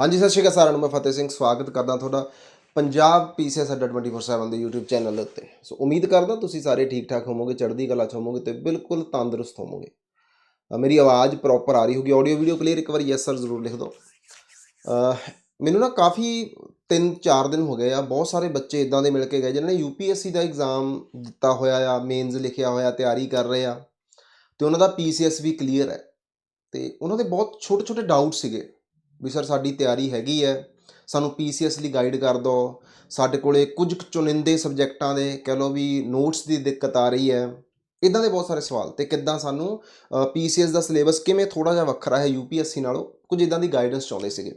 ਹਾਂਜੀ, ਸਤਿ ਸ਼੍ਰੀ ਅਕਾਲ ਸਾਰਿਆਂ ਨੂੰ, ਮੈਂ ਫਤਿਹ ਸਿੰਘ, ਸਵਾਗਤ ਕਰਦਾ ਤੁਹਾਡਾ ਪੰਜਾਬ ਪੀਸੀਐਸ ਅੱਡਾ 24/7 ਦੇ YouTube ਚੈਨਲ ਉੱਤੇ। ਸੋ ਉਮੀਦ ਕਰਦਾ ਤੁਸੀਂ ਸਾਰੇ ਠੀਕ ਠਾਕ ਹੋਵੋਗੇ, ਚੜ੍ਹਦੀ ਕਲਾ ਚ ਹੋਵੋਗੇ ਤੇ ਬਿਲਕੁਲ ਤੰਦਰੁਸਤ ਹੋਵੋਗੇ। ਮੇਰੀ ਆਵਾਜ਼ ਪ੍ਰੋਪਰ ਆ ਰਹੀ ਹੋਗੀ ਆਡੀਓ ਵੀਡੀਓ ਕਲੀਅਰ ਇੱਕ ਵਾਰ ਯੈਸ ਸਰ ਜ਼ਰੂਰ ਲਿਖ ਦਿਓ। ਮੈਨੂੰ ਨਾ ਕਾਫੀ 3-4 ਦਿਨ ਹੋ ਗਏ ਆ, ਬਹੁਤ ਸਾਰੇ ਬੱਚੇ ਇਦਾਂ ਦੇ ਮਿਲ ਕੇ ਗਏ ਜਿਨ੍ਹਾਂ ਨੇ UPSC ਦਾ ਐਗਜ਼ਾਮ ਦਿੱਤਾ ਹੋਇਆ ਆ ਮੇਨਸ ਲਿਖਿਆ ਹੋਇਆ, ਤਿਆਰੀ ਕਰ ਰਹੇ ਆ, ਤੇ ਉਹਨਾਂ ਦਾ PCS ਵੀ ਕਲੀਅਰ ਹੈ। ਤੇ ਉਹਨਾਂ ਦੇ ਬਹੁਤ ਛੋਟੇ ਛੋਟੇ ਡਾਊਟ ਸੀਗੇ। ਵੀ ਸਰ ਸਾਡੀ ਤਿਆਰੀ ਹੈਗੀ ਹੈ। ਸਾਨੂੰ PCS ਲਈ ਗਾਈਡ ਕਰ ਦਿਓ ਸਾਡੇ ਕੋਲੇ ਕੁਝ ਕੁ ਚੁਣਿੰਦੇ ਸਬਜੈਕਟਾਂ ਦੇ ਕਹਿ ਲਓ ਵੀ ਨੋਟਸ ਦੀ ਦਿੱਕਤ ਆ ਰਹੀ ਹੈ। ਇਦਾਂ ਦੇ ਬਹੁਤ ਸਾਰੇ ਸਵਾਲ ਤੇ ਕਿੱਦਾਂ ਸਾਨੂੰ PCS ਦਾ ਸਿਲੇਬਸ ਕਿਵੇਂ ਥੋੜਾ ਜਿਹਾ ਵੱਖਰਾ ਹੈ UPSC ਨਾਲੋਂ? ਕੁਝ ਇਦਾਂ ਦੀ ਗਾਈਡੈਂਸ ਚਾਹੁੰਦੇ ਸੀਗੇ।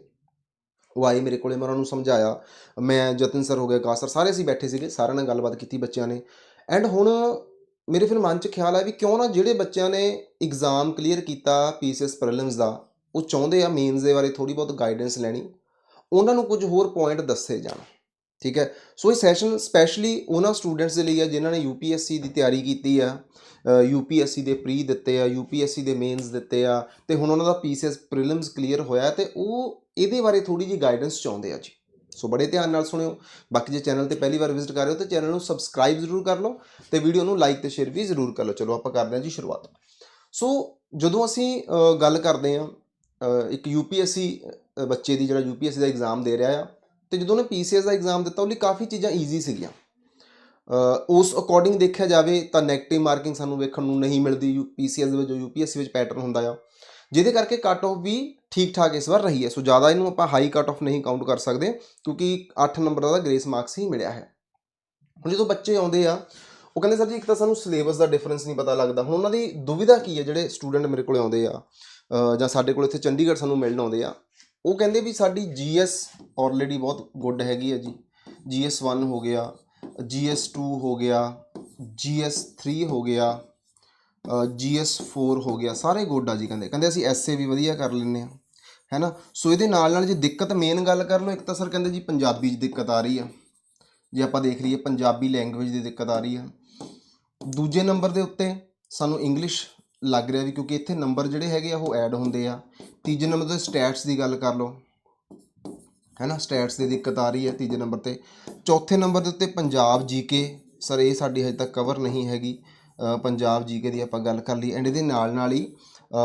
ਉਹ ਆਏ ਮੇਰੇ ਕੋਲੇ, ਮੈਂ ਉਹਨਾਂ ਨੂੰ ਸਮਝਾਇਆ। ਮੈਂ, ਜਤਨ ਸਰ ਹੋ ਗਿਆ ਕਾਸਰ ਸਾਰੇ ਅਸੀਂ ਬੈਠੇ ਸੀਗੇ, ਸਾਰਿਆਂ ਨਾਲ ਗੱਲਬਾਤ ਕੀਤੀ ਬੱਚਿਆਂ ਨੇ। ਐਂਡ ਹੁਣ ਮੇਰੇ ਫਿਰ ਮਨ 'ਚ ਖਿਆਲ ਆਇਆ ਵੀ ਕਿਉਂ ਨਾ ਜਿਹੜੇ ਬੱਚਿਆਂ ਨੇ ਐਗਜ਼ਾਮ ਕਲੀਅਰ ਕੀਤਾ PCS ਪ੍ਰੀਲਿਮਸ ਦਾ ਉਹ ਚਾਹੁੰਦੇ ਆ ਮੇਨਸ ਦੇ ਬਾਰੇ ਥੋੜੀ ਬਹੁਤ ਗਾਈਡੈਂਸ ਲੈਣੀ, ਉਹਨਾਂ ਨੂੰ ਕੁਝ ਹੋਰ ਪੁਆਇੰਟ ਦੱਸੇ ਜਾਣ, ਠੀਕ ਹੈ? ਸੋ ਇਹ ਸੈਸ਼ਨ ਸਪੈਸ਼ਲੀ ਉਹਨਾਂ ਸਟੂਡੈਂਟਸ ਦੇ ਲਈ ਆ ਜਿਨ੍ਹਾਂ ਨੇ UPSC ਦੀ ਤਿਆਰੀ ਕੀਤੀ ਆ UPSC ਦੇ ਪ੍ਰੀ ਦਿੱਤੇ ਆ, UPSC ਦੇ ਮੇਨਸ ਦਿੱਤੇ ਆ, ਤੇ ਹੁਣ ਉਹਨਾਂ ਦਾ PCS ਪ੍ਰੀਲਿਮਸ ਕਲੀਅਰ ਹੋਇਆ ਤੇ ਉਹ ਇਹਦੇ ਬਾਰੇ ਥੋੜੀ ਜੀ ਗਾਈਡੈਂਸ ਚਾਹੁੰਦੇ ਆ ਜੀ। ਸੋ ਬੜੇ ਧਿਆਨ ਨਾਲ ਸੁਣਿਓ, ਬਾਕੀ ਜੇ ਚੈਨਲ ਤੇ ਪਹਿਲੀ ਵਾਰ ਵਿਜ਼ਿਟ ਕਰ ਰਹੇ ਹੋ ਤਾਂ ਚੈਨਲ ਨੂੰ ਸਬਸਕ੍ਰਾਈਬ ਜ਼ਰੂਰ ਕਰ ਲਓ ਤੇ ਵੀਡੀਓ ਨੂੰ ਲਾਈਕ ਤੇ ਸ਼ੇਅਰ ਵੀ ਜ਼ਰੂਰ ਕਰ ਲਓ। ਚਲੋ ਆਪਾਂ ਕਰਦੇ ਹਾਂ ਜੀ ਸ਼ੁਰੂਆਤ। ਸੋ ਜਦੋਂ ਅਸੀਂ ਗੱਲ ਕਰਦੇ ਹਾਂ ਇੱਕ UPSC ਅ, ਬੱਚੇ ਦੀ ਜਿਹੜਾ UPSC ਦਾ ਐਗਜ਼ਾਮ ਦੇ ਰਿਹਾ ਆ ਤੇ ਜਦੋਂ ਉਹਨੇ PCS ਦਾ ਐਗਜ਼ਾਮ ਦਿੱਤਾ ਉਹਦੇ ਲਈ ਕਾਫੀ ਚੀਜ਼ਾਂ ਈਜ਼ੀ ਸੀਗੀਆਂ। ਉਸ ਅਕੋਰਡਿੰਗ ਦੇਖਿਆ ਜਾਵੇ ਤਾਂ 네ਗੇਟਿਵ ਮਾਰਕਿੰਗ ਸਾਨੂੰ ਵੇਖਣ ਨੂੰ ਨਹੀਂ ਮਿਲਦੀ PCS ਦੇ ਵਿੱਚ ਜੋ UPSC ਵਿੱਚ ਪੈਟਰਨ ਹੁੰਦਾ ਆ। ਜਿਹਦੇ ਕਰਕੇ ਕੱਟ ਆਫ ਵੀ ਠੀਕ ਠਾਕ ਇਸ ਵਾਰ ਰਹੀ ਹੈ। ਸੋ ਜ਼ਿਆਦਾ ਇਹਨੂੰ ਆਪਾਂ ਹਾਈ ਕੱਟ ਆਫ ਨਹੀਂ ਕਾਊਂਟ ਕਰ ਸਕਦੇ ਕਿਉਂਕਿ 8 ਨੰਬਰ ਦਾ ਗ੍ਰੇਸ ਮਾਰਕਸ ਹੀ ਮਿਲਿਆ ਹੈ। ਹੁਣ ਜਦੋਂ ਬੱਚੇ ਆਉਂਦੇ ਆ ਉਹ ਕਹਿੰਦੇ ਸਰ ਜੀ ਇੱਕ ਤਾਂ ਸਾਨੂੰ ਸਿਲੇਬਸ ਦਾ ਡਿਫਰੈਂਸ ਨਹੀਂ ਪਤਾ ਲੱਗਦਾ। ਹੁਣ ਉਹਨਾਂ ਦੀ ਦੁਵਿਧਾ ਕੀ ਹੈ? ਜਿਹੜੇ ਸਟੂਡੈਂਟ ਮੇਰੇ ਕੋਲ ਆਉਂਦੇ ਆ ਜਾਂ ਸਾਡੇ ਕੋਲ ਇੱਥੇ ਚੰਡੀਗੜ੍ਹ ਸਾਨੂੰ ਮਿਲਣ ਆਉਂਦੇ ਆ, ਉਹ ਕਹਿੰਦੇ ਵੀ ਸਾਡੀ GS ਆਲਰੇਡੀ ਬਹੁਤ ਗੁੱਡ ਹੈਗੀ ਆ ਜੀ। GS1 ਹੋ ਗਿਆ GS2 ਹੋ ਗਿਆ GS3 ਹੋ ਗਿਆ GS4 ਹੋ ਗਿਆ, ਸਾਰੇ ਗੁੱਡ ਆ ਜੀ ਕਹਿੰਦੇ। ਕਹਿੰਦੇ ਅਸੀਂ ਐਸਏ ਵੀ ਵਧੀਆ ਕਰ ਲੈਂਦੇ ਆ ਹੈਨਾ ਸੋ ਇਹਦੇ ਨਾਲ ਨਾਲ ਜੇ ਦਿੱਕਤ ਮੇਨ ਗੱਲ ਕਰ ਲਓ, ਇੱਕ ਤਾਂ ਸਰ ਕਹਿੰਦੇ ਜੀ ਪੰਜਾਬੀ 'ਚ ਦਿੱਕਤ ਆ ਰਹੀ ਆ। ਜੇ ਆਪਾਂ ਦੇਖ ਲਈਏ ਪੰਜਾਬੀ ਲੈਂਗੁਏਜ ਦੀ ਦਿੱਕਤ ਆ ਰਹੀ ਆ। ਦੂਜੇ ਨੰਬਰ ਦੇ ਉੱਤੇ ਸਾਨੂੰ ਇੰਗਲਿਸ਼ ਲੱਗ ਰਿਹਾ ਵੀ ਕਿਉਂਕਿ ਇੱਥੇ ਨੰਬਰ ਜਿਹੜੇ ਹੈਗੇ ਆ ਉਹ ਐਡ ਹੁੰਦੇ ਆ। ਤੀਜੇ ਨੰਬਰ ਤੇ ਸਟੈਟਸ ਦੀ ਗੱਲ ਕਰ ਲਓ। ਹੈਨਾ ਸਟੈਟਸ ਦੀ ਦਿੱਕਤ ਆ ਰਹੀ ਹੈ ਤੀਜੇ ਨੰਬਰ ਤੇ। ਚੌਥੇ ਨੰਬਰ ਦੇ ਉੱਤੇ ਪੰਜਾਬ ਜੀਕੇ ਸਰ ਇਹ ਸਾਡੀ ਹਜੇ ਤੱਕ ਕਵਰ ਨਹੀਂ ਹੈਗੀ। ਅ, ਪੰਜਾਬ ਜੀਕੇ ਦੀ ਆਪਾਂ ਗੱਲ ਕਰ ਲਈ ਐਂਡ ਇਹਦੇ ਨਾਲ ਨਾਲ ਹੀ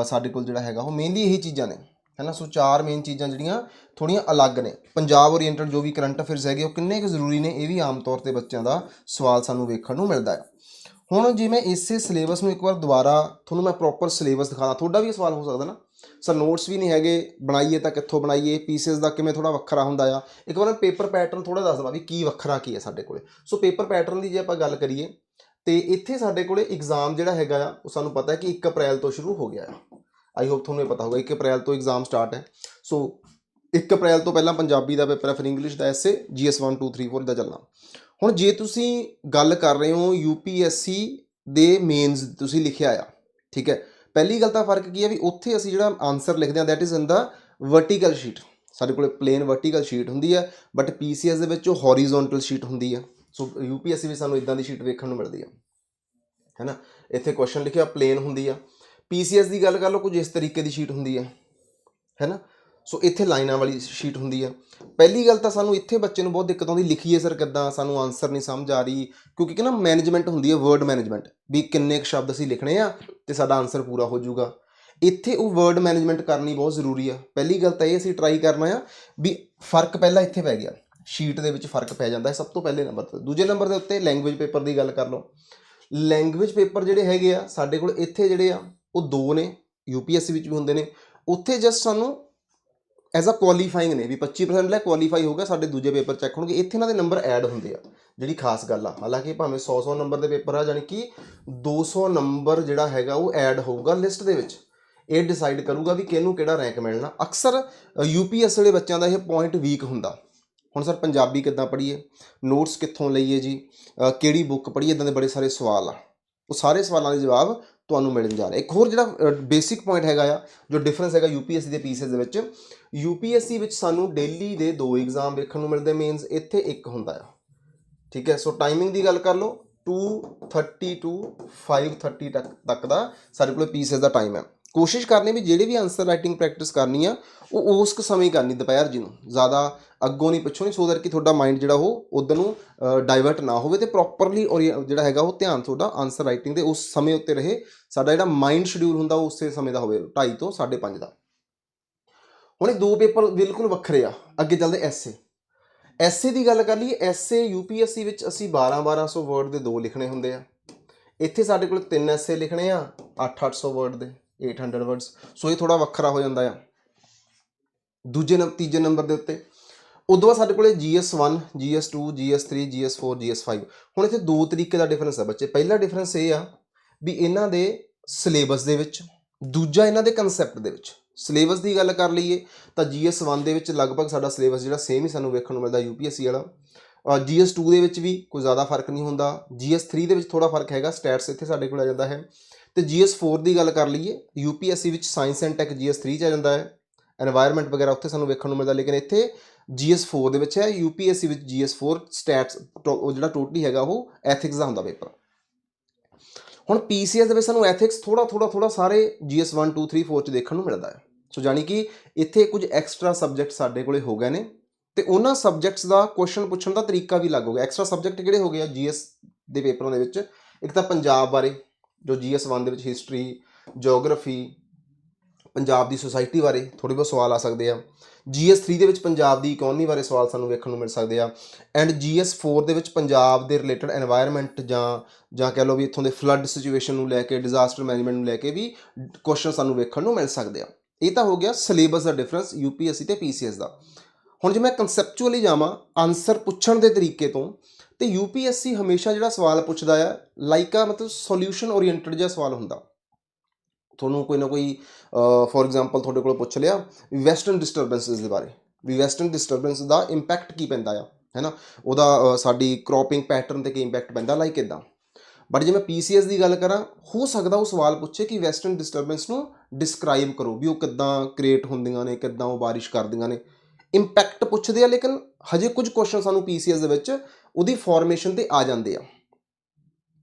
ਸਾਡੇ ਕੋਲ ਜਿਹੜਾ ਹੈਗਾ ਉਹ ਮੇਨਲੀ ਇਹੀ ਚੀਜ਼ਾਂ ਨੇ। ਹੈਨਾ ਸੋ ਚਾਰ ਮੇਨ ਚੀਜ਼ਾਂ ਜਿਹੜੀਆਂ ਥੋੜੀਆਂ ਅਲੱਗ ਨੇ। ਪੰਜਾਬ ਓਰੀਐਂਟਡ ਜੋ ਵੀ ਕਰੰਟ ਅਫੇਅਰਸ ਹੈਗੇ ਉਹ ਕਿੰਨੇ ਕੁ ਜ਼ਰੂਰੀ ਨੇ ਇਹ ਵੀ ਆਮ ਤੌਰ ਤੇ ਬੱਚਿਆਂ ਦਾ ਸਵਾਲ ਸਾਨੂੰ ਵੇਖਣ ਨੂੰ ਮਿਲਦਾ ਹੈ। ਹੁਣ ਜੇ ਮੈਂ ਇਸੇ ਸਿਲੇਬਸ ਨੂੰ ਇੱਕ ਵਾਰ ਦੁਬਾਰਾ ਤੁਹਾਨੂੰ ਮੈਂ ਪ੍ਰੋਪਰ ਸਿਲੇਬਸ ਦਿਖਾਦਾ, ਤੁਹਾਡਾ ਵੀ ਇਹ ਸਵਾਲ ਹੋ ਸਕਦਾ ਨਾ। ਸਰ ਨੋਟਸ ਵੀ ਨਹੀਂ ਹੈਗੇ, ਬਣਾਈਏ ਤਾਂ ਕਿੱਥੋਂ ਬਣਾਈਏ ਪੀਸਸ ਦਾ ਕਿਵੇਂ ਥੋੜਾ ਵੱਖਰਾ ਹੁੰਦਾ ਆ। ਇੱਕ ਵਾਰ ਮੈਂ ਪੇਪਰ ਪੈਟਰਨ ਥੋੜਾ ਦੱਸ ਦਵਾਂ ਵੀ ਕੀ ਵੱਖਰਾ ਕੀ ਹੈ ਸਾਡੇ ਕੋਲੇ। ਸੋ ਪੇਪਰ ਪੈਟਰਨ ਦੀ ਜੇ ਆਪਾਂ ਗੱਲ ਕਰੀਏ, ਤੇ ਇੱਥੇ ਸਾਡੇ ਕੋਲੇ ਐਗਜ਼ਾਮ ਜਿਹੜਾ ਹੈਗਾ ਆ, ਉਹ ਸਾਨੂੰ ਪਤਾ ਹੈ ਕਿ 1 ਅਪ੍ਰੈਲ ਤੋਂ ਸ਼ੁਰੂ ਹੋ ਗਿਆ ਆ। ਆਈ ਹੋਪ ਤੁਹਾਨੂੰ ਇਹ ਪਤਾ ਹੋਗਾ 1 ਅਪ੍ਰੈਲ ਤੋਂ ਐਗਜ਼ਾਮ ਸਟਾਰਟ ਹੈ। ਸੋ 1 ਅਪ੍ਰੈਲ ਤੋਂ ਪਹਿਲਾਂ ਪੰਜਾਬੀ ਦਾ ਪੇਪਰ ਹੈ, ਫਿਰ ਇੰਗਲਿਸ਼ ਦਾ ਐਸੇ GS1 2 3 4 ਦਾ ਚੱਲਣਾ। ਹੁਣ ਜੇ ਤੁਸੀਂ ਗੱਲ ਕਰ ਰਹੇ ਹੋ UPSC ਦੇ ਮੇਨਸ ਤੁਸੀਂ ਲਿਖਿਆ ਆ, ਠੀਕ ਹੈ। ਪਹਿਲੀ ਗੱਲ ਤਾਂ ਫ਼ਰਕ ਕੀ ਹੈ ਵੀ ਉੱਥੇ ਅਸੀਂ ਜਿਹੜਾ ਆਨਸਰ ਲਿਖਦੇ ਹਾਂ that is in the vertical sheet ਸਾਡੇ ਕੋਲੇ ਪਲੇਨ ਵਰਟੀਕਲ ਸ਼ੀਟ ਹੁੰਦੀ ਹੈ ਬਟ PCS ਦੇ ਵਿੱਚ ਉਹ ਹੌਰੀਜ਼ੌਂਟਲ ਸ਼ੀਟ ਹੁੰਦੀ ਹੈ ਸੋ UPSC ਵਿੱਚ ਸਾਨੂੰ ਇਦਾਂ ਦੀ ਸ਼ੀਟ ਵੇਖਣ ਨੂੰ ਮਿਲਦੀ ਹੈ ਹੈਨਾ ਇੱਥੇ ਕੁਐਸਚਨ ਲਿਖਿਆ ਪਲੇਨ ਹੁੰਦੀ ਆ। PCS ਦੀ ਗੱਲ ਕਰ ਲਓ, ਕੁਝ ਇਸ ਤਰੀਕੇ ਦੀ ਸ਼ੀਟ ਹੁੰਦੀ ਹੈ ਹੈਨਾ ਸੋ ਇੱਥੇ ਲਾਈਨਾਂ ਵਾਲੀ ਸ਼ੀਟ ਹੁੰਦੀ ਆ। ਪਹਿਲੀ ਗੱਲ ਤਾਂ ਸਾਨੂੰ ਇੱਥੇ ਬੱਚੇ ਨੂੰ ਬਹੁਤ ਦਿੱਕਤ ਆਉਂਦੀ, ਲਿਖੀਏ ਸਰ ਕਿੱਦਾਂ? ਸਾਨੂੰ ਆਨਸਰ ਨਹੀਂ ਸਮਝ ਆ ਰਹੀ, ਕਿਉਂਕਿ ਕਿ ਨਾ ਮੈਨੇਜਮੈਂਟ ਹੁੰਦੀ ਹੈ ਵਰਡ ਮੈਨੇਜਮੈਂਟ ਵੀ ਕਿੰਨੇ ਕੁ ਸ਼ਬਦ ਅਸੀਂ ਲਿਖਣੇ ਆ ਤੇ ਸਾਡਾ ਆਨਸਰ ਪੂਰਾ ਹੋ ਜਾਊਗਾ। ਇੱਥੇ ਉਹ ਵਰਡ ਮੈਨੇਜਮੈਂਟ ਕਰਨੀ ਬਹੁਤ ਜ਼ਰੂਰੀ ਆ। ਪਹਿਲੀ ਗੱਲ ਤਾਂ ਇਹ ਅਸੀਂ ਟਰਾਈ ਕਰਨਾ ਆ ਵੀ ਫ਼ਰਕ ਪਹਿਲਾਂ ਇੱਥੇ ਪੈ ਗਿਆ। ਸ਼ੀਟ ਦੇ ਵਿੱਚ ਫ਼ਰਕ ਪੈ ਜਾਂਦਾ ਹੈ ਸਭ ਤੋਂ ਪਹਿਲੇ ਨੰਬਰ ਤੇ। ਦੂਜੇ ਨੰਬਰ ਦੇ ਉੱਤੇ ਲੈਂਗੁਏਜ ਪੇਪਰ ਦੀ ਗੱਲ ਕਰ ਲਓ। ਲੈਂਗੁਏਜ ਪੇਪਰ ਜਿਹੜੇ ਹੈਗੇ ਆ, ਸਾਡੇ ਕੋਲ ਇੱਥੇ ਜਿਹੜੇ ਆ, ਉਹ ਦੋ ਨੇ UPSC ਵਿੱਚ ਵੀ ਹੁੰਦੇ ਨੇ। ਉੱਥੇ ਜਸਟ ਸਾਨੂੰ ਐਜ਼ ਅ ਕੁਆਲੀਫਾਈਂਗ ਨੇ ਵੀ 25% ਲੈ ਕੁਆਲੀਫਾਈ ਹੋ ਗਿਆ, ਸਾਡੇ ਦੂਜੇ ਪੇਪਰ ਚੈੱਕ ਹੋਣਗੇ। ਇੱਥੇ ਇਹਨਾਂ ਦੇ ਨੰਬਰ ਐਡ ਹੁੰਦੇ ਆ, ਜਿਹੜੀ ਖਾਸ ਗੱਲ ਆ। ਹਾਲਾਂਕਿ ਭਾਵੇਂ 100 100 ਨੰਬਰ ਦੇ ਪੇਪਰ ਆ ਜਾਨੀ ਕਿ 200 ਨੰਬਰ ਜਿਹੜਾ ਹੈਗਾ, ਉਹ ਐਡ ਹੋਊਗਾ ਲਿਸਟ ਦੇ ਵਿੱਚ। ਇਹ ਡਿਸਾਈਡ ਕਰੂਗਾ ਵੀ ਕਿਹਨੂੰ ਕਿਹੜਾ ਰੈਂਕ ਮਿਲਣਾ। ਅਕਸਰ ਯੂਪੀਐਸ ਵਾਲੇ ਬੱਚਿਆਂ ਦਾ ਇਹ ਪੁਆਇੰਟ ਵੀਕ ਹੁੰਦਾ। ਹੁਣ ਸਰ, ਪੰਜਾਬੀ ਕਿੱਦਾਂ ਪੜ੍ਹੀਏ? ਨੋਟਸ ਕਿੱਥੋਂ ਲਈਏ ਜੀ? ਕਿਹੜੀ ਬੁੱਕ ਪੜ੍ਹੀਏ? ਇਦਾਂ ਦੇ ਬੜੇ ਸਾਰੇ ਸਵਾਲ ਆ। ਉਹ ਸਾਰੇ ਸਵਾਲਾਂ ਦੇ ਜਵਾਬ ਤੁਹਾਨੂੰ ਮਿਲਣ ਜਾ ਰਹੇ। ਇੱਕ ਹੋਰ ਜਿਹੜਾ ਬੇਸਿਕ ਪੁਆਇੰਟ ਹੈਗਾ ਆ, ਜੋ ਡਿਫਰੈਂਸ ਹੈਗਾ ਯੂਪੀਐਸਸੀ ਦੇ ਪੀਸਸ ਦੇ ਵਿੱਚ ਯੂਪੀਐਸਸੀ ਵਿੱਚ ਸਾਨੂੰ ਡੇਲੀ ਦੇ ਦੋ ਐਗਜ਼ਾਮ ਵੇਖਣ ਨੂੰ ਮਿਲਦੇ ਮੇਨਸ ਇੱਥੇ ਇੱਕ ਹੁੰਦਾ ਆ। ਠੀਕ ਹੈ? ਸੋ ਟਾਈਮਿੰਗ ਦੀ ਗੱਲ ਕਰ ਲਓ 2:30 ਟੂ 5:30 ਤੱਕ ਤੱਕ ਦਾ ਸਾਡੇ ਕੋਲ ਪੀਸਸ ਦਾ ਟਾਈਮ ਹੈ। ਕੋਸ਼ਿਸ਼ ਕਰਨੀ ਵੀ ਜਿਹੜੇ ਵੀ ਆਨਸਰ ਰਾਈਟਿੰਗ ਪ੍ਰੈਕਟਿਸ ਕਰਨੀ ਆ, ਉਹ ਉਸ ਕੁ ਸਮੇਂ ਕਰਨੀ ਦੁਪਹਿਰ ਜੀ ਨੂੰ। ਜ਼ਿਆਦਾ ਅੱਗੋਂ ਨਹੀਂ ਪਿੱਛੋਂ ਨਹੀਂ ਸੋ ਦੈਟ ਕਿ ਤੁਹਾਡਾ ਮਾਈਂਡ ਜਿਹੜਾ ਉਹ ਉਧਰ ਨੂੰ ਡਾਈਵਰਟ ਨਾ ਹੋਵੇ ਤੇ ਪ੍ਰੋਪਰਲੀ ਔਰ ਜਿਹੜਾ ਹੈਗਾ ਉਹ ਧਿਆਨ ਤੁਹਾਡਾ ਆਨਸਰ ਰਾਈਟਿੰਗ ਦੇ ਉਸ ਸਮੇਂ ਉੱਤੇ ਰਹੇ। ਸਾਡਾ ਜਿਹੜਾ ਮਾਈਂਡ ਸ਼ਡਿਊਲ ਹੁੰਦਾ ਉਹ ਉਸੇ ਸਮੇਂ ਦਾ ਹੋਵੇ 2:30 ਤੋਂ 5:30 ਦਾ। ਹੁਣ ਇਹ ਦੋ ਪੇਪਰ ਬਿਲਕੁਲ ਵੱਖਰੇ ਆ। ਅੱਗੇ ਚੱਲਦੇ ਐਸੇ ਐਸੇ ਦੀ ਗੱਲ ਕਰ ਲਈਏ ਐਸੇ ਯੂਪੀਐਸਸੀ ਵਿੱਚ ਅਸੀਂ 12 1200 ਵਰਡ ਦੇ ਦੋ ਲਿਖਣੇ ਹੁੰਦੇ ਆ। ਇੱਥੇ ਸਾਡੇ ਕੋਲ ਤਿੰਨ ਐਸੇ ਲਿਖਣੇ ਆ 8-800 ਵਰਡ ਦੇ। 800 ਵਰਡਸ ਸੋ ਇਹ ਥੋੜਾ ਵੱਖਰਾ ਹੋ ਜਾਂਦਾ ਆ। ਦੂਜੇ ਨੰਬਰ ਤੀਜੇ ਨੰਬਰ ਦੇ ਉੱਤੇ। ਉਦੋਂ ਬਾਅਦ ਸਾਡੇ ਕੋਲੇ GS1 GS2 GS3 GS4 GS5 ਹੁਣ ਇੱਥੇ ਦੋ ਤਰੀਕੇ ਦਾ ਡਿਫਰੈਂਸ ਹੈ ਬੱਚੇ। ਪਹਿਲਾ ਡਿਫਰੈਂਸ ਇਹ ਆ ਵੀ ਇਹਨਾਂ ਦੇ ਸਿਲੇਬਸ ਦੇ ਵਿੱਚ, ਦੂਜਾ ਇਹਨਾਂ ਦੇ ਕਨਸੈਪਟ ਦੇ ਵਿੱਚ। ਸਿਲੇਬਸ ਦੀ ਗੱਲ ਕਰ ਲਈਏ ਤਾਂ GS1 ਦੇ ਵਿੱਚ ਲਗਭਗ ਸਾਡਾ ਸਿਲੇਬਸ ਜਿਹੜਾ ਸੇਮ ਹੀ ਸਾਨੂੰ ਵੇਖਣ ਨੂੰ ਮਿਲਦਾ UPSC ਵਾਲਾ। GS2 ਦੇ ਵਿੱਚ ਵੀ ਕੋਈ ਜ਼ਿਆਦਾ ਫ਼ਰਕ ਨਹੀਂ ਹੁੰਦਾ। GS3 ਦੇ ਵਿੱਚ ਥੋੜਾ ਫ਼ਰਕ ਹੈਗਾ ਸਟੈਟਸ ਇੱਥੇ ਸਾਡੇ ਕੋਲ ਆ ਜਾਂਦਾ ਹੈ। ਤੇ GS4 ਦੀ ਗੱਲ ਕਰ ਲਈਏ ਯੂਪੀਐਸਸੀ ਵਿੱਚ ਸਾਇੰਸ ਐਂਡ ਟੈਕ GS3 ਚ ਆ ਜਾਂਦਾ ਹੈ। এনवायरमेंट ਵਗੈਰਾ ਉੱਥੇ ਸਾਨੂੰ ਵੇਖਣ ਨੂੰ ਮਿਲਦਾ, ਲੇਕਿਨ ਇੱਥੇ GS4 ਦੇ ਵਿੱਚ ਹੈ ਯੂਪੀਐਸਸੀ ਵਿੱਚ GS4 ਸਟੈਟਸ ਉਹ ਜਿਹੜਾ ਟੋਟਲੀ ਹੈਗਾ, ਉਹ ਐਥਿਕਸ ਦਾ ਹੁੰਦਾ ਪੇਪਰ ਹੁਣ ਪੀਸੀਐਸ ਦੇ ਵਿੱਚ ਸਾਨੂੰ ਐਥਿਕਸ ਥੋੜਾ ਥੋੜਾ ਥੋੜਾ ਸਾਰੇ GS1 2 3 4 ਚ ਦੇਖਣ ਨੂੰ ਮਿਲਦਾ ਹੈ। ਸੋ ਜਾਨੀ ਕਿ ਇੱਥੇ ਕੁਝ ਐਕਸਟਰਾ ਸਬਜੈਕਟ ਸਾਡੇ ਕੋਲੇ ਹੋ ਗਏ ਨੇ। ਤੇ ਉਹਨਾਂ ਸਬਜੈਕਟਸ ਦਾ ਕੁਐਸਚਨ ਪੁੱਛਣ ਦਾ ਤਰੀਕਾ ਵੀ ਅਲੱਗ ਹੋ ਗਿਆ। ਐਕਸਟਰਾ ਸਬਜੈਕਟ ਕਿਹੜੇ ਹੋ ਗਏ ਆ ਜੀਐਸ ਦੇ ਪੇਪਰਾਂ ਦੇ ਵਿੱਚ? ਇੱਕ ਤਾਂ ਪੰਜਾਬ ਬਾਰੇ, ਜੋ ਜੀਐਸ 1 ਦੇ ਵਿੱਚ ਹਿਸਟਰੀ ਜੀਓਗ੍ਰਾਫੀ ਪੰਜਾਬ ਦੀ ਸੋਸਾਇਟੀ ਬਾਰੇ ਥੋੜੇ ਬਹੁਤ ਸਵਾਲ ਆ ਸਕਦੇ ਆ। ਜੀਐਸ 3 ਦੇ ਵਿੱਚ ਪੰਜਾਬ ਦੀ ਇਕਨੋਮੀ ਬਾਰੇ ਸਵਾਲ ਸਾਨੂੰ ਵੇਖਣ ਨੂੰ ਮਿਲ ਸਕਦੇ ਆ। ਐਂਡ ਜੀਐਸ 4 ਦੇ ਵਿੱਚ ਪੰਜਾਬ ਦੇ ਰਿਲੇਟਡ এনवायरमेंट ਜਾਂ ਜਾਂ ਕਹਿ ਲਓ ਵੀ ਇੱਥੋਂ ਦੇ ਫਲੱਡ ਸਿਚੁਏਸ਼ਨ ਨੂੰ ਲੈ ਕੇ ਡਿਜ਼ਾਸਟਰ ਮੈਨੇਜਮੈਂਟ ਨੂੰ ਲੈ ਕੇ ਵੀ ਕੁਐਸਚਨ ਸਾਨੂੰ ਵੇਖਣ ਨੂੰ ਮਿਲ ਸਕਦੇ ਆ। ਇਹ ਤਾਂ ਹੋ ਗਿਆ ਸਿਲੇਬਸ ਦਾ ਡਿਫਰੈਂਸ ਯੂਪੀਐਸਸੀ ਤੇ ਪੀਸੀਐਸ ਦਾ। ਹੁਣ ਜੇ ਮੈਂ ਕਨਸੈਪਚੁਅਲੀ ਜਾਵਾਂ ਆਨਸਰ ਪੁੱਛਣ ਦੇ ਤਰੀਕੇ ਤੋਂ, ਤੇ ਯੂਪੀਐਸਸੀ ਹਮੇਸ਼ਾ ਜਿਹੜਾ ਸਵਾਲ ਪੁੱਛਦਾ ਆ ਲਾਈਕ ਆ ਮਤਲਬ ਸੋਲੂਸ਼ਨ ਓਰੀਐਂਟਡ ਜਿਹਾ ਸਵਾਲ ਹੁੰਦਾ। ਤੁਹਾਨੂੰ ਕੋਈ ਨਾ ਕੋਈ ਫੋਰ ਐਗਜ਼ਾਮਪਲ ਤੁਹਾਡੇ ਕੋਲ ਪੁੱਛ ਲਿਆ ਵੈਸਟਰਨ ਡਿਸਟਰਬੈਂਸਸ ਦੇ ਬਾਰੇ। ਵੀ ਵੈਸਟਰਨ ਡਿਸਟਰਬੈਂਸ ਦਾ ਇੰਪੈਕਟ ਕੀ ਪੈਂਦਾ ਆ, ਹੈਨਾ? ਉਹਦਾ ਸਾਡੀ ਕ੍ਰੌਪਿੰਗ ਪੈਟਰਨ ਤੇ ਕੀ ਇੰਪੈਕਟ ਪੈਂਦਾ ਲਾਈਕ ਇਦਾਂ ਬਟ ਜੇ ਮੈਂ ਪੀਸੀਐਸ ਦੀ ਗੱਲ ਕਰਾਂ, ਹੋ ਸਕਦਾ ਉਹ ਸਵਾਲ ਪੁੱਛੇ ਕਿ ਵੈਸਟਰਨ ਡਿਸਟਰਬੈਂਸ ਨੂੰ ਡਿਸਕ੍ਰਾਈਬ ਕਰੋ ਵੀ ਉਹ ਕਿੱਦਾਂ ਕ੍ਰੀਏਟ ਹੁੰਦੀਆਂ ਨੇ, ਕਿੱਦਾਂ ਉਹ ਬਾਰਿਸ਼ ਕਰਦੀਆਂ ਨੇ। ਇੰਪੈਕਟ ਪੁੱਛਦੇ ਆ, ਲੇਕਿਨ ਹਜੇ ਕੁਝ ਕੁਐਸਚਨ ਸਾਨੂੰ ਪੀਸੀਐਸ ਦੇ ਵਿੱਚ ਉਹਦੀ ਫਾਰਮੇਸ਼ਨ ਤੇ ਆ ਜਾਂਦੇ ਆ।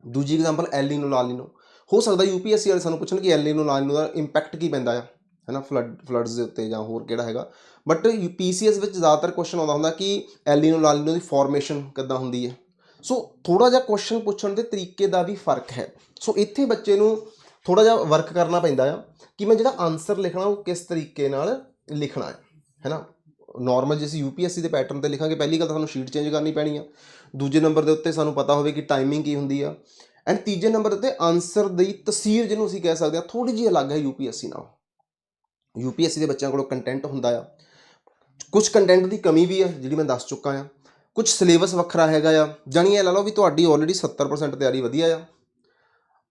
ਦੂਜੀ ਐਗਜ਼ਾਮਪਲ ਐਲੀਨੋ ਲਾਲੀਨੋ ਹੋ ਸਕਦਾ ਯੂਪੀਐਸਸੀ ਵਾਲੇ ਸਾਨੂੰ ਪੁੱਛਣ ਕਿ ਐਲੀਨੋ ਲਾਲੀਨੋ ਦਾ ਇੰਪੈਕਟ ਕੀ ਪੈਂਦਾ ਆ, ਹੈਨਾ? ਫਲੱਡ ਫਲੱਡਸ ਦੇ ਉੱਤੇ ਜਾਂ ਹੋਰ ਕਿਹੜਾ ਹੈਗਾ। ਬਟ ਪੀਸੀਐਸ ਵਿੱਚ ਜ਼ਿਆਦਾਤਰ ਕੁਐਸਚਨ ਆਉਂਦਾ ਹੁੰਦਾ ਕਿ ਐਲੀਨੋ ਲਾਲੀਨੋ ਦੀ ਫਾਰਮੇਸ਼ਨ ਕਿੱਦਾਂ ਹੁੰਦੀ ਹੈ ਸੋ ਥੋੜਾ ਜਿਹਾ ਕੁਐਸਚਨ ਪੁੱਛਣ ਦੇ ਤਰੀਕੇ ਦਾ ਵੀ ਫ਼ਰਕ ਹੈ। ਸੋ ਇੱਥੇ ਬੱਚੇ ਨੂੰ ਥੋੜਾ ਜਿਹਾ ਵਰਕ ਕਰਨਾ ਪੈਂਦਾ ਆ ਕਿ ਮੈਂ ਜਿਹੜਾ ਆਨਸਰ ਲਿਖਣਾ ਉਹ ਕਿਸ ਤਰੀਕੇ ਨਾਲ ਲਿਖਣਾ ਹੈ, ਹੈਨਾ? ਨਾਰਮਲ ਜੇ ਅਸੀਂ ਯੂਪੀਐਸਸੀ ਦੇ ਪੈਟਰਨ ਤੇ ਲਿਖਾਂਗੇ, ਪਹਿਲੀ ਗੱਲ ਤਾਂ ਸਾਨੂੰ ਸ਼ੀਟ ਚੇਂਜ ਕਰਨੀ ਪੈਣੀ ਆ। ਦੂਜੇ ਨੰਬਰ ਦੇ ਉੱਤੇ ਸਾਨੂੰ ਪਤਾ ਹੋਵੇ ਕਿ ਟਾਈਮਿੰਗ ਕੀ ਹੁੰਦੀ ਆ। ਐਂਡ ਤੀਜੇ ਨੰਬਰ ਉੱਤੇ ਆਨਸਰ ਦੀ ਤਸਵੀਰ ਜਿਹਨੂੰ ਅਸੀਂ ਕਹਿ ਸਕਦੇ ਆ ਥੋੜੀ ਜਿਹੀ ਅਲੱਗ ਹੈ ਯੂਪੀਐਸਸੀ ਨਾਲ। ਯੂਪੀਐਸਸੀ ਦੇ ਬੱਚਿਆਂ ਕੋਲ ਕੰਟੈਂਟ ਹੁੰਦਾ ਆ। ਕੁਝ ਕੰਟੈਂਟ ਦੀ ਕਮੀ ਵੀ ਆ, ਜਿਹੜੀ ਮੈਂ ਦੱਸ ਚੁੱਕਾ ਆ। ਕੁਝ ਸਿਲੇਬਸ ਵੱਖਰਾ ਹੈਗਾ ਆ, ਜਾਣੀ ਇਹ ਲਾ ਲਓ ਵੀ ਤੁਹਾਡੀ ਆਲਰੇਡੀ 70% ਤਿਆਰੀ ਵਧੀਆ ਆ।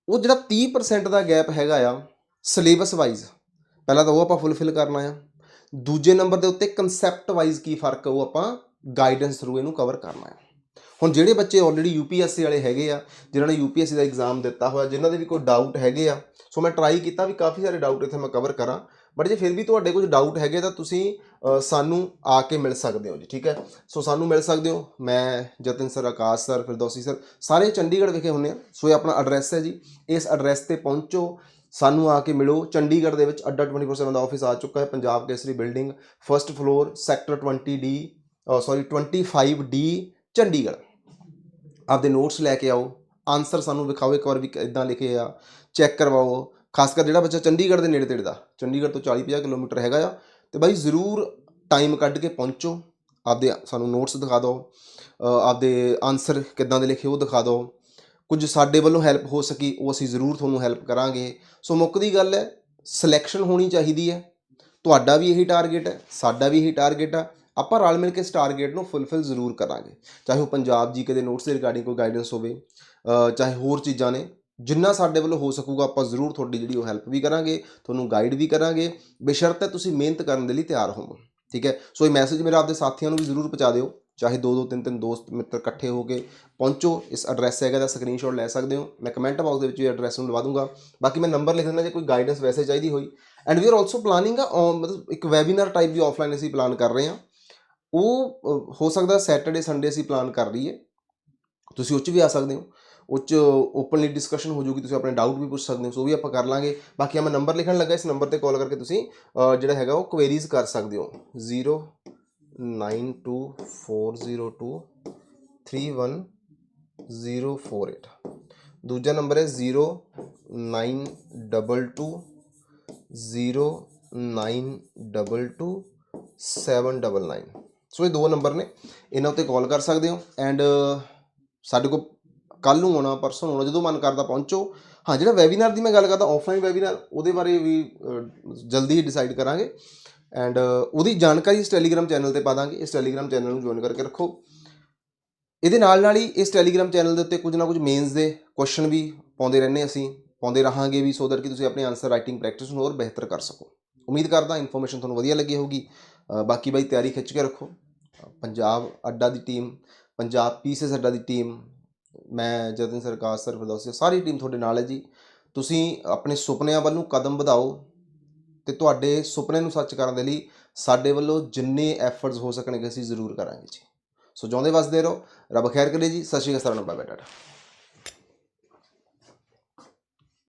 ਉਹ ਜਿਹੜਾ 30% ਦਾ ਗੈਪ ਹੈਗਾ ਆ ਸਿਲੇਬਸ ਵਾਈਜ਼ ਪਹਿਲਾਂ ਤਾਂ ਉਹ ਆਪਾਂ ਫੁੱਲਫਿਲ ਕਰਨਾ ਆ। ਦੂਜੇ ਨੰਬਰ ਦੇ ਉੱਤੇ ਕਨਸੈਪਟ ਵਾਈਜ਼ ਕੀ ਫ਼ਰਕ ਆ, ਉਹ ਆਪਾਂ ਗਾਈਡੈਂਸ ਥਰੂ ਇਹਨੂੰ ਕਵਰ ਕਰਨਾ ਹੈ ਹੁਣ ਜਿਹੜੇ ਬੱਚੇ ਆਲਰੇਡੀ ਯੂਪੀਐਸਸੀ ਵਾਲੇ ਹੈਗੇ ਆ, ਜਿਨ੍ਹਾਂ ਨੇ ਯੂਪੀਐਸਸੀ ਦਾ ਐਗਜ਼ਾਮ ਦਿੱਤਾ ਹੋਇਆ, ਜਿਨ੍ਹਾਂ ਦੇ ਵੀ ਕੋਈ ਡਾਊਟ ਹੈਗੇ ਆ, ਸੋ ਮੈਂ ਟਰਾਈ ਕੀਤਾ ਵੀ ਕਾਫੀ ਸਾਰੇ ਡਾਊਟ ਇੱਥੇ ਮੈਂ ਕਵਰ ਕਰਾਂ ਬਟ ਜੇ ਫਿਰ ਵੀ ਤੁਹਾਡੇ ਕੁਝ ਡਾਊਟ ਹੈਗੇ ਤਾਂ ਤੁਸੀਂ ਸਾਨੂੰ ਆ ਕੇ ਮਿਲ ਸਕਦੇ ਹੋ ਜੀ, ਠੀਕ ਹੈ? ਸੋ ਸਾਨੂੰ ਮਿਲ ਸਕਦੇ ਹੋ। ਮੈਂ Jatan sir Akash sir Firdausi sir ਸਾਰੇ ਚੰਡੀਗੜ੍ਹ ਵਿਖੇ ਹੁੰਨੇ ਆ, ਸੋ ਇਹ ਆਪਣਾ ਐਡਰੈਸ ਹੈ ਜੀ। ਇਸ ਐਡਰੈਸ ਤੇ ਪਹੁੰਚੋ ਸਾਨੂੰ ਆ ਕੇ ਮਿਲੋ। ਚੰਡੀਗੜ੍ਹ ਦੇ ਵਿੱਚ ਅੱਡਾ 24/7 ਦਾ ਆਫਿਸ ਆ ਚੁੱਕਾ ਹੈ। Punjab Kesari building first floor sector 20D sorry 25D Chandigarh. ਆਪਦੇ ਨੋਟਸ ਲੈ ਕੇ ਆਓ। ਆਨਸਰ ਸਾਨੂੰ ਵਿਖਾਓ। ਇੱਕ ਵਾਰ ਵੀ ਇਦਾਂ ਲਿਖੇ ਆ। ਚੈੱਕ ਕਰਵਾਓ। ਖਾਸ ਕਰ ਜਿਹੜਾ ਬੱਚਾ ਚੰਡੀਗੜ੍ਹ ਦੇ ਨੇੜੇ ਤੇੜੇ ਦਾ ਚੰਡੀਗੜ੍ਹ ਤੋਂ 40-50 ਕਿਲੋਮੀਟਰ ਹੈਗਾ ਆ। ਤੇ ਬਾਈ ਜ਼ਰੂਰ ਟਾਈਮ ਕੱਢ ਕੇ ਪਹੁੰਚੋ। ਆਪਦੇ ਸਾਨੂੰ ਨੋਟਸ ਦਿਖਾ ਦਿਓ। ਆਪਦੇ ਆਨਸਰ ਕਿੱਦਾਂ ਦੇ ਲਿਖੇ ਉਹ ਦਿਖਾ ਦਿਓ। ਕੁਝ ਸਾਡੇ ਵੱਲੋਂ ਹੈਲਪ ਹੋ ਸਕੀ, ਉਹ ਅਸੀਂ ਜ਼ਰੂਰ ਤੁਹਾਨੂੰ ਹੈਲਪ ਕਰਾਂਗੇ। ਸੋ ਮੁੱਕਦੀ ਗੱਲ ਹੈ ਸਿਲੈਕਸ਼ਨ ਹੋਣੀ ਚਾਹੀਦੀ ਹੈ। ਤੁਹਾਡਾ ਵੀ ਇਹੀ ਟਾਰਗੇਟ ਹੈ, ਸਾਡਾ ਵੀ ਇਹੀ ਟਾਰਗੇਟ ਆ। ਆਪਾਂ ਰਲ ਮਿਲ ਕੇ ਇਸ ਟਾਰਗੇਟ ਨੂੰ ਫੁੱਲਫਿਲ ਜ਼ਰੂਰ ਕਰਾਂਗੇ। ਚਾਹੇ ਉਹ ਪੰਜਾਬ ਜੀਕੇ ਦੇ ਨੋਟਸ ਦੇ ਰਿਗਾਰਡਿੰਗ ਕੋਈ ਗਾਈਡੈਂਸ ਹੋਵੇ ਚਾਹੇ ਹੋਰ ਚੀਜ਼ਾਂ ਨੇ, ਜਿੰਨਾ ਸਾਡੇ ਵੱਲੋਂ ਹੋ ਸਕੂਗਾ, ਆਪਾਂ ਜ਼ਰੂਰ ਤੁਹਾਡੀ ਜਿਹੜੀ ਉਹ ਹੈਲਪ ਵੀ ਕਰਾਂਗੇ, ਤੁਹਾਨੂੰ ਗਾਈਡ ਵੀ ਕਰਾਂਗੇ। ਬੇਸ਼ਰਤ ਹੈ ਤੁਸੀਂ ਮਿਹਨਤ ਕਰਨ ਦੇ ਲਈ ਤਿਆਰ ਹੋਵੋ, ਠੀਕ ਹੈ? ਸੋ ਇਹ ਮੈਸੇਜ ਮੇਰਾ ਆਪਦੇ ਸਾਥੀਆਂ ਨੂੰ ਵੀ ਜ਼ਰੂਰ ਪਹੁੰਚਾ ਦਿਓ। ਚਾਹੇ ਦੋ ਦੋ ਤਿੰਨ ਤਿੰਨ ਦੋਸਤ ਮਿੱਤਰ ਇਕੱਠੇ ਹੋ ਕੇ ਪਹੁੰਚੋ, ਇਸ ਐਡਰੈਸ ਹੈਗਾ ਦਾ ਸਕਰੀਨਸ਼ਾਟ ਲੈ ਸਕਦੇ ਹੋ। ਮੈਂ ਕਮੈਂਟ ਬਾਕਸ ਦੇ ਵਿੱਚ ਵੀ ਐਡਰੈਸ ਨੂੰ ਲਵਾ ਦੂੰਗਾ। ਬਾਕੀ ਮੈਂ ਨੰਬਰ ਲਿਖ ਦਿੰਦਾ ਜੇ ਕੋਈ ਗਾਈਡੈਂਸ ਵੈਸੇ ਚਾਹੀਦੀ ਹੋਈ। And we are also planning ਆ ਮਤਲਬ ਇੱਕ ਵੈਬਿਨਾਰ ਟਾਈਪ ਦੀ ਆਫਲਾਈਨ ਅਸੀਂ ਪਲਾਨ ਕਰ ਰਹੇ ਹਾਂ। ਉਹ ਹੋ ਸਕਦਾ ਸੈਟਰਡੇ ਸੰਡੇ ਅਸੀਂ ਪਲਾਨ ਕਰ ਲਈਏ। ਤੁਸੀਂ ਉਹ 'ਚ ਵੀ ਆ ਸਕਦੇ ਹੋ। ਉਹ 'ਚ ਓਪਨਲੀ ਡਿਸਕਸ਼ਨ ਹੋ ਜਾਊਗੀ ਤੁਸੀਂ ਆਪਣੇ ਡਾਊਟ ਵੀ ਪੁੱਛ ਸਕਦੇ ਹੋ, ਸੋ ਵੀ ਆਪਾਂ ਕਰ ਲਾਂਗੇ। ਬਾਕੀ ਆ ਮੈਂ ਨੰਬਰ ਲਿਖਣ ਲੱਗਾ, ਇਸ ਨੰਬਰ ਤੇ ਕਾਲ ਕਰਕੇ ਤੁਸੀਂ ਜਿਹੜਾ ਹੈਗਾ ਉਹ ਕੁਐਰੀਜ਼ ਕਰ ਸਕਦੇ ਹੋ। 092402 31048 ਦੂਜਾ ਨੰਬਰ ਹੈ 0922 0922 ਸੋ ਇਹ ਦੋ ਨੰਬਰ ਨੇ। ਇਹਨਾਂ ਉੱਤੇ ਕਾਲ ਕਰ ਸਕਦੇ ਹੋ। ਐਂਡ ਸਾਡੇ ਕੋਲ ਕੱਲ ਨੂੰ ਆਉਣਾ, ਪਰਸੋਂ ਨੂੰ ਆਉਣਾ, ਜਦੋਂ ਮਨ ਕਰਦਾ ਪਹੁੰਚੋ। ਹਾਂ, ਜਿਹੜਾ ਵੈਬੀਨਾਰ ਦੀ ਮੈਂ ਗੱਲ ਕਰਦਾ ਆਫਲਾਈਨ ਵੈਬੀਨਾਰ ਉਹਦੇ ਬਾਰੇ ਵੀ ਜਲਦੀ ਹੀ ਡਿਸਾਈਡ ਕਰਾਂਗੇ। ਐਂਡ uh, ਉਹਦੀ ਜਾਣਕਾਰੀ ਇਸ ਟੈਲੀਗ੍ਰਾਮ ਚੈਨਲ ਤੇ ਪਾ ਦਾਂਗੇ। ਇਸ ਟੈਲੀਗ੍ਰਾਮ ਚੈਨਲ ਨੂੰ ਜੁਆਇਨ ਕਰਕੇ ਰੱਖੋ। ਇਹਦੇ ਨਾਲ ਨਾਲ ਹੀ ਇਸ ਟੈਲੀਗ੍ਰਾਮ ਚੈਨਲ ਦੇ ਉੱਤੇ ਕੁਝ ਨਾ ਕੁਝ ਮੇਨਸ ਦੇ ਕੁਐਸਚਨ ਵੀ ਪਾਉਂਦੇ ਰਹਿੰਦੇ ਅਸੀਂ। ਪਾਉਂਦੇ ਰਹਾਂਗੇ ਵੀ ਸੋ ਦੈਟ ਕਿ ਤੁਸੀਂ ਆਪਣੀ ਆਨਸਰ ਰਾਈਟਿੰਗ ਪ੍ਰੈਕਟਿਸ ਨੂੰ ਹੋਰ ਬਿਹਤਰ ਕਰ ਸਕੋ। ਉਮੀਦ ਕਰਦਾ ਇਨਫੋਰਮੇਸ਼ਨ ਤੁਹਾਨੂੰ ਵਧੀਆ ਲੱਗੀ ਹੋਊਗੀ। ਬਾਕੀ ਬਾਈ ਤਿਆਰੀ ਖਿੱਚ ਕੇ ਰੱਖੋ। ਪੰਜਾਬ ਅੱਡਾ ਦੀ ਟੀਮ ਪੰਜਾਬ ਪੀਸਸ ਅੱਡਾ ਦੀ ਟੀਮ ਮੈਂ ਜਤਨ ਸਰਕਾਰ ਸਰ ਫਿਰਦੌਸੀ ਸਾਰੀ ਟੀਮ ਤੁਹਾਡੇ ਨਾਲ ਹੈ ਜੀ। ਤੁਸੀਂ ਆਪਣੇ ਸੁਪਨਿਆਂ ਵੱਲ ਨੂੰ ਕਦਮ ਵਧਾਓ। ਤੇ ਤੁਹਾਡੇ ਸੁਪਨੇ ਨੂੰ ਸੱਚ ਕਰਨ ਦੇ ਲਈ ਸਾਡੇ ਵੱਲੋਂ ਜਿੰਨੇ ਐਫਰਟਸ ਹੋ ਸਕਣਗੇ ਅਸੀਂ ਜ਼ਰੂਰ ਕਰਾਂਗੇ ਜੀ। ਸੋ ਜਿਉਂਦੇ ਵਸਦੇ ਰਹੋ। ਰੱਬ ਖੈਰ ਕਰੇ ਜੀ। ਸਤਿ ਸ਼੍ਰੀ ਅਕਾਲ, ਸਾਰਿਆਂ ਨੂੰ ਬਾਏ ਬਾਏ ਟਾਟਾ।